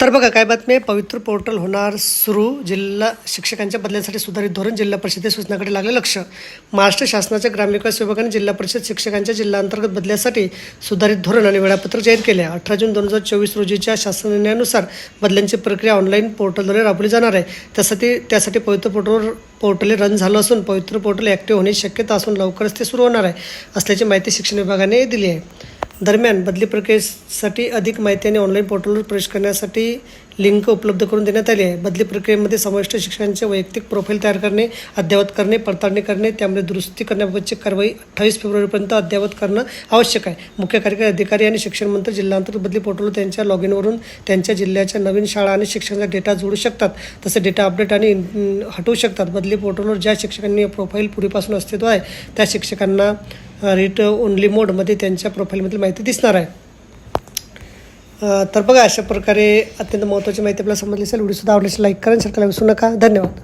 तर बघा काय बातमी आहे? पवित्र पोर्टल होणार सुरू. जिल्हा शिक्षकांच्या बदल्यांसाठी सुधारित धोरण जिल्हा परिषदे सूचनाकडे लागले लक्ष. महाराष्ट्र शासनाच्या ग्रामविकास विभागाने जिल्हा परिषद शिक्षकांच्या जिल्हांतर्गत बदल्यासाठी सुधारित धोरण आणि वेळापत्रक जाहीर केले. अठरा जून दोन हजार चोवीस रोजीच्या शासन निर्णयानुसार बदल्यांची प्रक्रिया ऑनलाईन पोर्टलद्वारे राबवली जाणार आहे. त्यासाठी त्यासाठी पवित्र पोर्टलवर पोर्टल रन झालं असून पवित्र पोर्टल ॲक्टिव्ह होण्याची शक्यता असून लवकरच ते सुरू होणार आहे असल्याची माहिती शिक्षण विभागाने दिली आहे. दरम्यान बदली प्रक्रियेसाठी अधिक माहिती आणि ऑनलाईन पोर्टलवर प्रवेश करण्यासाठी लिंक उपलब्ध करून देण्यात आली आहे. बदली प्रक्रियेमध्ये समाविष्ट शिक्षकांचे वैयक्तिक प्रोफाईल तयार करणे अद्ययावत करणे पडताळणी करणे त्यामुळे दुरुस्ती करण्याबाबतची कारवाई अठ्ठावीस फेब्रुवारीपर्यंत अद्ययावत करणं आवश्यक आहे. मुख्य कार्यकारी अधिकारी आणि शिक्षण मंत्री जिल्हांतर्गत बदली पोर्टलवर त्यांच्या लॉग इनवरून त्यांच्या जिल्ह्याच्या नवीन शाळा आणि शिक्षकांचा डेटा जोडू शकतात. तसे डेटा अपडेट आणि हटवू शकतात. बदली पोर्टलवर ज्या शिक्षकांनी प्रोफाईल पूर्वीपासून अस्तित्व आहे त्या शिक्षकांना रीट ओनली मोडमध्ये त्यांच्या प्रोफाईलमधील माहिती दिसणार आहे. तर बघा अशा प्रकारे अत्यंत महत्त्वाची माहिती आपल्याला समजली असेल. व्हिडिओसुद्धा आवडल्यास लाईक करा आणि शेअर करायला विसरू नका. धन्यवाद.